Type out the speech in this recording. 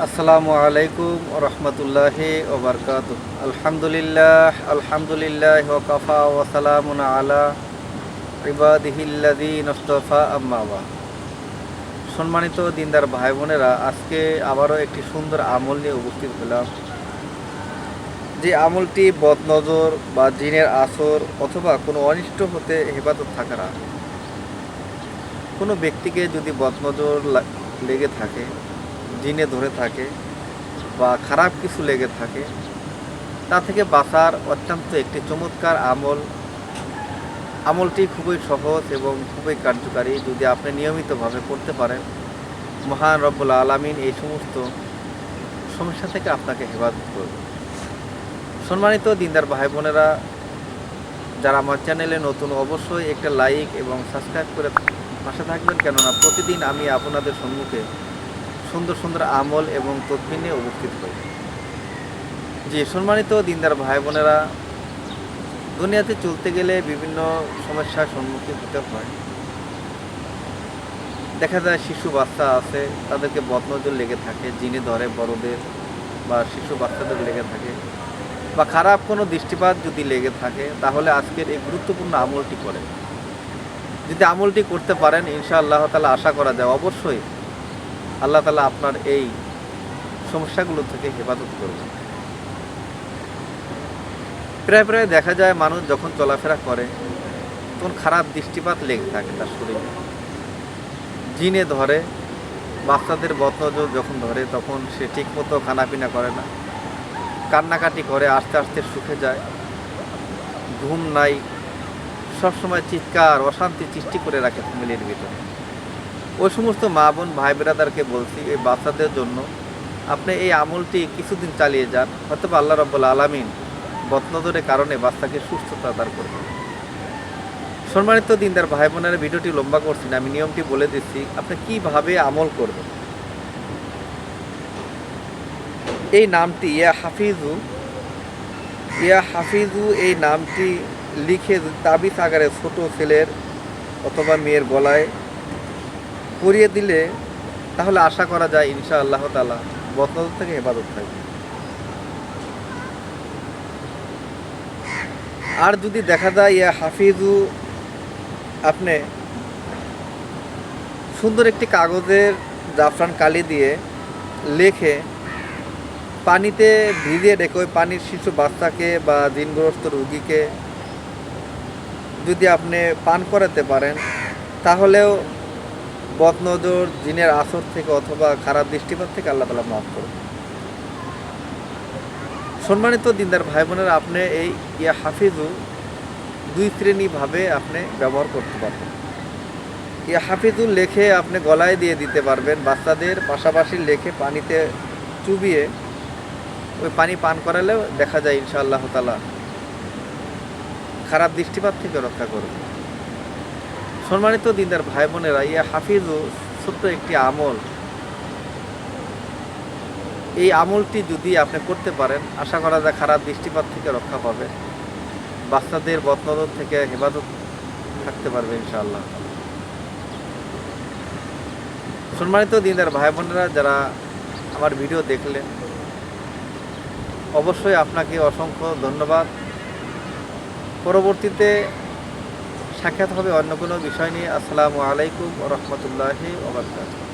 আসসালামু আলাইকুম রহমতুল্লাহ ওবরকাত আলহামদুলিল্লাহ আলহামদুলিল্লাহ ওকাফা ওসালামুন আলা ইবাদিহিল্লাদি নস্তফা আম্মাবা সম্মানিত দিনদার ভাই বোনেরা আজকে আবারও একটি সুন্দর আমল নিয়ে উপস্থিত হলাম। যে আমলটি বদনজর বা জিনের আসর অথবা কোনো অনিষ্ট হতে হেফাজত থাকার। কোনো ব্যক্তিকে যদি বদনজর লেগে থাকে জিনে ধরে থাকে বা খারাপ কিছু লেগে থাকে, তা থেকে বাঁচার অত্যন্ত একটি চমৎকার আমল। আমলটি খুবই সহজ এবং খুবই কার্যকারী, যদি আপনি নিয়মিতভাবে করতে পারেন, মহান রব্বুল আলমিন এই সমস্ত সমস্যা থেকে আপনাকে হেফাজত করবে। সম্মানিত দিনদার ভাই বোনেরা, যারা আমার চ্যানেলে নতুন, অবশ্যই একটা লাইক এবং সাবস্ক্রাইব করে পাশে থাকবেন, কেননা প্রতিদিন আমি আপনাদের সম্মুখে সুন্দর সুন্দর আমল এবং তথ্য নিয়ে উপস্থিত হই। জি, সম্মানিত দিনদার ভাই বোনেরা দুনিয়াতে চলতে গেলে বিভিন্ন সমস্যার সম্মুখীন হতে হয়। দেখা যায় শিশু বাচ্চা আছে, তাদেরকে বদনজর লেগে থাকে, জিনে ধরে বড়দের বা শিশু বাচ্চাদের লেগে থাকে বা খারাপ কোনো দৃষ্টিপাত যদি লেগে থাকে, তাহলে আজকের এই গুরুত্বপূর্ণ আমলটি করে যদি আমলটি করতে পারেন, ইনশাআল্লাহ তালা আশা করা যায় অবশ্যই আল্লাহ তালা আপনার এই সমস্যাগুলো থেকে হেফাজত করবে প্রায় প্রায় দেখা যায় মানুষ যখন চলাফেরা করে, তখন খারাপ দৃষ্টিপাত লেগে থাকে তার শরীরে। জিনে ধরে, বাচ্চাদের বদনজর যখন ধরে, তখন সে ঠিকমতো খানাপিনা করে না। কান্নাকাটি করে, আস্তে আস্তে শুকে যায়। ঘুম নাই, সবসময় চিৎকার, অশান্তি সৃষ্টি করে রাখে ফ্যামিলির ভিতরে। ওই সমস্ত মা বোন, ভাই বেরাদারকে বলছি, এই বাচ্চাদের জন্য আপনি এই আমলটি কিছুদিন চালিয়ে যান হয়তো আল্লাহ রব্বুল আলমিন বদনজরের কারণে বাচ্চাকে সুস্থতা দান করবে সম্মানিত দিনদার ভাই বোনের, ভিডিওটি লম্বা করছি না, আমি নিয়মটি বলে দিচ্ছি, আপনি কীভাবে আমল করবেন? এই নামটি, ইয়া হাফিজু ইয়া হাফিজু, এই নামটি লিখে তাবিজ আকারে ছোট ছেলের অথবা মেয়ের গলায় করিয়ে দিলে তাহলে আশা করা যায় ইনশা আল্লাহ তালা বদনজর থেকে হেফাজত থাকবে। আর যদি দেখা যায়, ইয়া হাফিজু, আপনি সুন্দর একটি কাগজের জাফরান কালি দিয়ে লেখে পানিতে ভিজিয়ে রেখে ওই পানির শিশু বাচ্চাকে বা দিনগ্রস্ত রুগীকে যদি আপনি পান করাতে পারেন, তাহলেও বদনজর জিনের আসর থেকে অথবা খারাপ দৃষ্টিপাত থেকে আল্লাহ তালা মাফ করবে সম্মানিত দিনদার ভাই বোনেরা আপনি এই ইয়া হাফিজু দুই শ্রেণীভাবে আপনি ব্যবহার করতে পারবেন। ইয়া হাফিজুল লেখে আপনি গলায় দিয়ে দিতে পারবেন, বাচ্চাদের পাশাপাশি লেখে পানিতে চুবিয়ে ওই পানি পান করালেও দেখা যায় ইনশাআল্লাহ তালা খারাপ দৃষ্টিপাত থেকে রক্ষা করবে। সম্মানিত দিনদার ভাই বোনেরা ইয়া হাফিজু, ছোট্ট একটি আমল। এই আমলটি যদি আপনি করতে পারেন, আশা করা যায় খারাপ দৃষ্টিপাত থেকে রক্ষা পাবে। বাচ্চাদের বদনজর থেকে হেফাজত থাকতে পারবে ইনশাআল্লাহ। সম্মানিত দিনদার ভাই বোনেরা যারা আমার ভিডিও দেখলেন, অবশ্যই আপনাকে অসংখ্য ধন্যবাদ। পরবর্তীতে সাক্ষাৎ হবে অন্য কোনো বিষয় নিয়ে। আসসালামু আলাইকুম রহমতুল্লাহি ওবরকাত